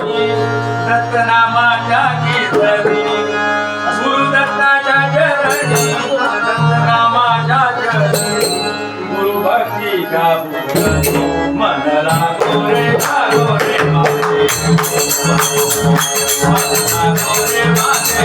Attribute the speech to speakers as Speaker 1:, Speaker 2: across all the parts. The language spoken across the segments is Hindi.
Speaker 1: दत्तनामाच्या कीर्तनी गुरुदत्ताच्या चरणी दत्तनामाच्या चरणी गुरु भक्ती गाभूनी मन लागो रे लागो रे माझे मन लागो रे माझे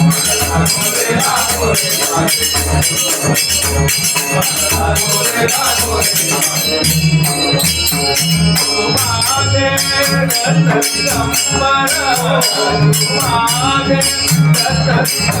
Speaker 1: गुरु दत्ताच्या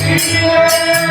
Speaker 1: 天。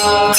Speaker 1: Ah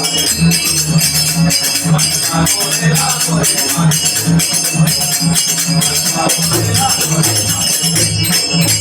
Speaker 2: Thank